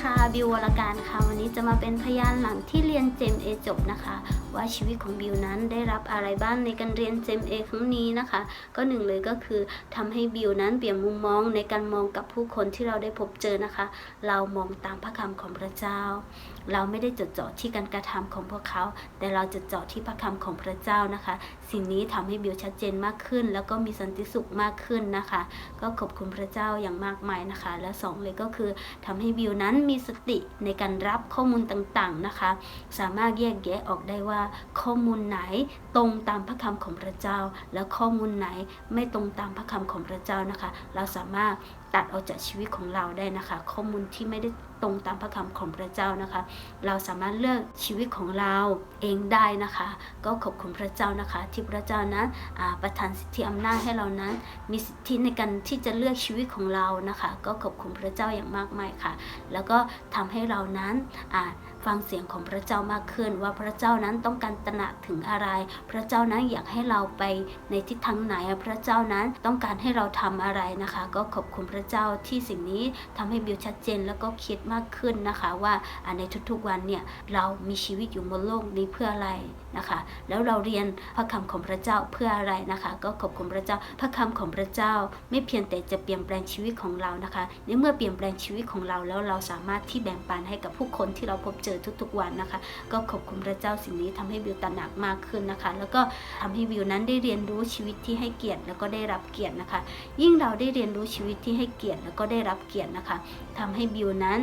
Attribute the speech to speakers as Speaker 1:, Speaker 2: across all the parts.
Speaker 1: ค่ะบิววรการค่ะ วันนี้จะมาเป็นพยานหลังที่เรียนเจมเอจบนะคะ ว่าชีวิตของบิวนั้นได้รับอะไรบ้างในการเรียนเจมเอครั้งนี้นะคะ ก็หนึ่งเลยก็คือทำให้บิวนั้นเปลี่ยนมุมมองในการมองกับผู้คนที่เราได้พบเจอนะคะ เรามองตามพระคำของพระเจ้า เราไม่ได้จดจ่อที่การกระทำของพวกเขา แต่เราจดจ่อที่พระคำของพระเจ้านะคะ สิ่งนี้ทำให้บิวชัดเจนมากขึ้น แล้วก็มีสันติสุขมากขึ้นนะคะ ก็ขอบคุณพระเจ้าอย่างมากมายนะคะ และสองเลยก็คือทำให้บิวนั้นมีสติในการรับข้อมูลต่างๆนะคะ สามารถแยกแยะออกได้ว่าข้อมูลไหนตรงตามพระคำของพระเจ้า แล้วข้อมูลไหนไม่ตรงตามพระคำของพระเจ้านะคะ เราสามารถ ตัดออกจากชีวิตของเราได้นะคะ ข้อมูลที่ไม่ได้ตรงตามพระคำของพระเจ้านะคะ เราสามารถเลือกชีวิตของเราเองได้นะคะ ก็ขอบคุณพระเจ้านะคะ ที่พระเจ้านั้นประทานสิทธิอำนาจให้เรานั้น มีสิทธิในการที่จะเลือกชีวิตของเรานะคะ ก็ขอบคุณพระเจ้าอย่างมากมายค่ะ แล้วก็ทำให้เรานั้นฟังเสียงของพระเจ้ามากขึ้น ว่าพระเจ้านั้นต้องการตระหนักถึงอะไร พระเจ้านั้นอยากให้เราไปในทิศทางไหนพระเจ้านั้นต้องการให้เราทำอะไรนะคะ ก็ขอบคุณพระเจ้าที่สิ่งนี้ทำให้บิวชัดเจนแล้วก็คิดมากขึ้นนะคะว่าในทุกๆวันเนี่ยเรามีชีวิตอยู่บนโลกนี้เพื่ออะไรนะคะ แล้วเราเรียนพระคำของพระเจ้าเพื่ออะไรนะคะ ก็ขอบคุณพระเจ้าพระคำของพระเจ้า ไม่เพียงแต่จะเปลี่ยนแปลงชีวิตของเรานะคะในเมื่อเปลี่ยนแปลงชีวิตของเราแล้วเราสามารถที่แบ่งปันให้กับผู้คนที่เราพบเจอทุกๆวันนะคะ ก็ขอบคุณพระเจ้าสิ่งนี้ทำให้บิวตระหนักมากขึ้นนะคะ แล้วก็ทำให้บิวนั้นได้เรียนรู้ชีวิตที่ให้เกียรติแล้วก็ได้รับเกียรตินะคะ ยิ่งเราได้เรียนรู้ชีวิตที่ให้เกียรติแล้วก็ได้รับเกียรตินะคะทำให้บิวนั้น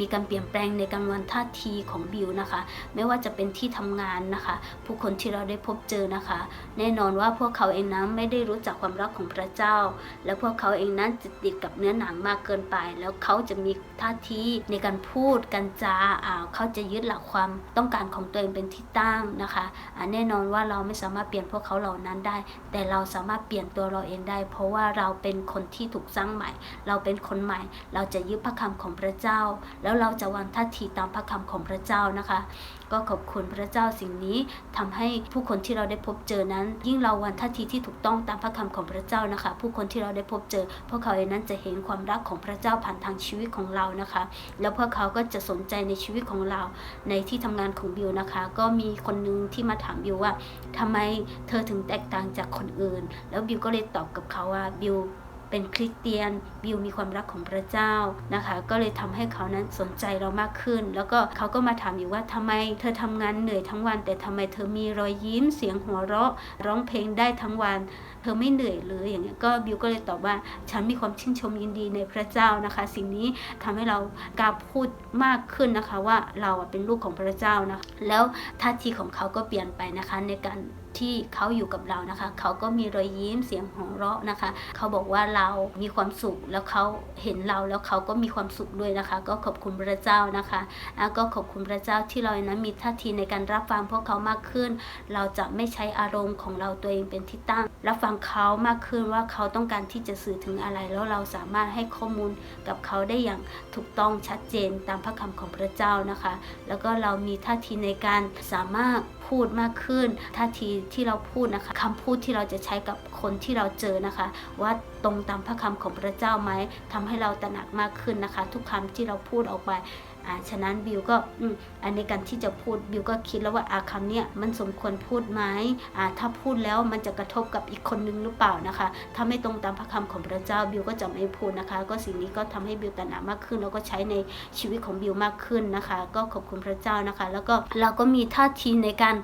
Speaker 1: มีการเปลี่ยนแปลงในการวันท่าทีของบิวนะคะ ไม่ว่าจะเป็นที่ทำงานนะคะ ผู้คนที่เราได้พบเจอนะคะ แน่นอนว่าพวกเขาเองนั้นไม่ได้รู้จักความรักของพระเจ้า และพวกเขาเองนั้นจะติดกับเนื้อหนังมากเกินไป แล้วเขาจะมีท่าทีในการพูดกันจาอ่าเขาจะยึดหลักความต้องการของตัวเองเป็นที่ตั้งนะคะอ่าแน่นอนว่าเราไม่สามารถเปลี่ยนพวกเขาเหล่านั้นได้ แต่เราสามารถเปลี่ยนตัวเราเองได้ เพราะว่าเราเป็นคนที่ถูกสร้างใหม่เราเป็นคนใหม่ เราจะยึดพระคำของพระเจ้า แล้วเราจะวางท่าทีตามพระคำของพระเจ้านะคะ ก็ขอบคุณพระเจ้าสิ่งนี้ทำให้ผู้คนที่เราได้พบเจอนั้น ยิ่งเราวันท่าทีที่ถูกต้องตามพระคำของพระเจ้านะคะ ผู้คนที่เราได้พบเจอ พวกเขาเองนั้นจะเห็นความรักของพระเจ้าผ่านทางชีวิตของเรานะคะ แล้วพวกเขาก็จะสนใจในชีวิตของเรา ในที่ทำงานของบิวนะคะ ก็มีคนนึงที่มาถามบิวว่าทำไมเธอถึงแตกต่างจากคนอื่น แล้วบิวก็เลยตอบกับเขาว่าบิว เป็นคริสเตียนบิวมีความรักของพระเจ้านะคะ ก็เลยทำให้เขานั้นสนใจเรามากขึ้น แล้วก็เขาก็มาถามอยู่ว่าทำไมเธอทำงานเหนื่อยทั้งวัน แต่ทำไมเธอมีรอยยิ้มเสียงหัวเราะ ร้องเพลงได้ทั้งวัน เธอไม่เหนื่อยเลยอย่างเงี้ยก็บิวก็เลยตอบว่าฉันมีความชื่นชมยินดีในพระเจ้านะคะ สิ่งนี้ทำให้เรากล้าพูดมากขึ้นนะคะว่าเราเป็นลูกของพระเจ้านะแล้วท่าทีของเขาก็เปลี่ยนไปนะคะในการ ที่เขาอยู่กับเรานะคะ เขาก็มีรอยยิ้มเสียงหัวเราะนะคะ เขาบอกว่าเรามีความสุขแล้วเขาเห็นเราแล้วเขาก็มีความสุขด้วยนะคะ ก็ขอบคุณพระเจ้านะคะอะก็ขอบคุณพระเจ้าที่เรานั้นมีท่าทีในการรับฟังพวกเขามากขึ้น เราจะไม่ใช้อารมณ์ของเราตัวเองเป็นที่ตั้ง รับฟังเขามากขึ้นว่าเขาต้องการที่จะสื่อถึงอะไร แล้วเราสามารถให้ข้อมูลกับเขาได้อย่างถูกต้องชัดเจนตามพระคำของพระเจ้านะคะ แล้วก็เรามีท่าทีในการสามารถพูดมากขึ้น ท่าทีที่เราพูดนะคะคำพูดที่เราจะใช้กับคนที่เราเจอนะคะ ว่าตรงตามพระคำของพระเจ้าไหมทำให้เราตระหนักมากขึ้นนะคะ ทุกคำที่เราพูดออกไปอ่าฉะนั้นบิวก็อืมอันในการที่จะพูดบิวก็คิดแล้วว่าอาคำเนี้ยมันสมควรพูดไหมอ่าถ้าพูดแล้วมันจะกระทบกับอีกคนนึงหรือเปล่านะคะ ถ้าไม่ตรงตามพระคำของพระเจ้าบิวก็จะไม่พูดนะคะ ก็สิ่งนี้ก็ทำให้บิวตระหนักมากขึ้น แล้วก็ใช้ในชีวิตของบิวมากขึ้นนะคะ ก็ขอบคุณพระเจ้านะคะ แล้วก็เราก็มีท่าทีในการ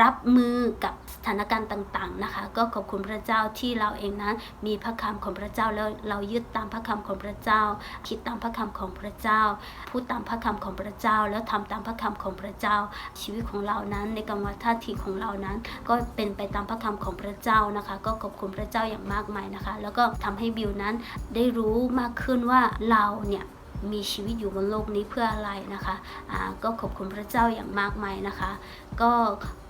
Speaker 1: รับมือกับ ถานการณ์ต่างๆนะคะ ก็ขอบคุณพระเจ้าที่เราเองนั้นมีพระคำของพระเจ้าแล้วเรายึดตามพระคำของพระเจ้า คิดตามพระคำของพระเจ้า พูดตามพระคำของพระเจ้า แล้วทำตามพระคำของพระเจ้า ชีวิตของเรานั้นในกรรมวัฏท่าทีของเรานั้น ก็เป็นไปตามพระคำของพระเจ้านะคะ ก็ขอบคุณพระเจ้าอย่างมากมายนะคะ แล้วก็ทำให้บิวนั้นได้รู้มากขึ้นว่าเราเนี่ย มีชีวิตอยู่บนโลกนี้เพื่ออะไรนะคะอ่าก็ขอบคุณพระเจ้าอย่างมากมายนะคะ ก็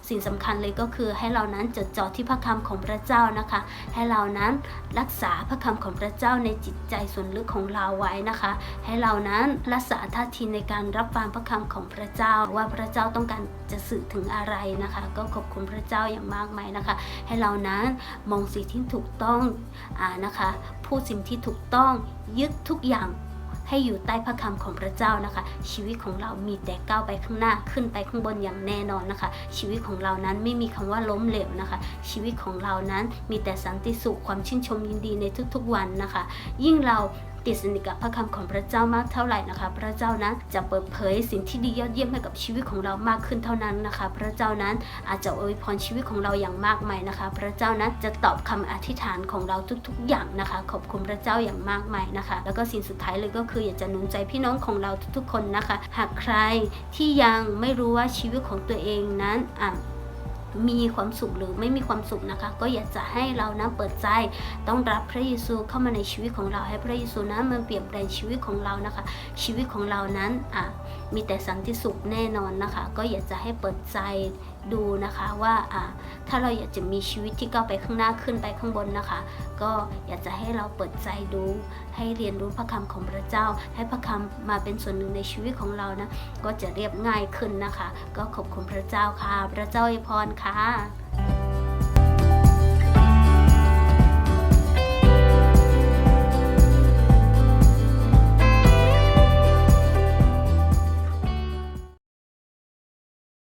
Speaker 1: สิ่งสำคัญเลยก็คือให้เรานั้นจดจ่อที่พระคำของพระเจ้านะคะ ให้เรานั้นรักษาพระคำของพระเจ้าในจิตใจส่วนลึกของเราไว้นะคะ ให้เรานั้นรักษาท่าทีในการรับฟังพระคำของพระเจ้า ว่าพระเจ้าต้องการจะสื่อถึงอะไรนะคะ ก็ขอบคุณพระเจ้าอย่างมากมายนะคะ ให้เรานั้นมองสิ่งที่ถูกต้องอ่านะคะ พูดสิ่งที่ถูกต้องยึดทุกอย่าง ให้อยู่ใต้พระคำของพระเจ้านะคะ ชีวิตของเรามีแต่ก้าวไปข้างหน้าขึ้นไปข้างบนอย่างแน่นอนนะคะ ชีวิตของเรานั้นไม่มีคำว่าล้มเหลวนะคะ ชีวิตของเรานั้นมีแต่สันติสุขความชื่นชมยินดีในทุกๆวันนะคะ ยิ่งเรา ติดสนิทกับพระคำของพระเจ้ามากเท่าไหร่นะคะ พระเจ้านั้นจะเปิดเผยสิ่งที่ดียอดเยี่ยมให้กับชีวิตของเรามากขึ้นเท่านั้นนะคะ พระเจ้านั้นอาจจะอวยพรชีวิตของเราอย่างมากมายนะคะ พระเจ้านั้นจะตอบคำอธิษฐานของเราทุก ๆ อย่างนะคะ ขอบคุณพระเจ้าอย่างมากมายนะคะ แล้วก็สิ่งสุดท้ายเลยก็คืออยากจะหนุนใจพี่น้องของเราทุกๆคนนะคะ หากใครที่ยังไม่รู้ว่าชีวิตของตัวเองนั้นอะ มีความสุขหรือไม่มีความสุขนะคะ ก็อยากจะให้เรานะเปิดใจ ต้องรับพระเยซูเข้ามาในชีวิตของเราให้พระเยซูนั้นมาเปลี่ยนแปลงชีวิตของเรานะคะ ชีวิตของเรานั้นอะมีแต่สันติสุขแน่นอนนะคะ ก็อยากจะให้เปิดใจดูนะคะว่าถ้าเราอยากจะมีชีวิตที่ก้าวไปข้างหน้าขึ้นไปข้างบนนะคะ ก็อยากจะให้เราเปิดใจดู ให้เรียนรู้พระคำของพระเจ้า ให้พระคำมาเป็นส่วนหนึ่งในชีวิตของเรานะก็จะเรียบง่ายขึ้นนะคะ ก็ขอบคุณพระเจ้าค่ะ พระเจ้าอวยพรค่ะ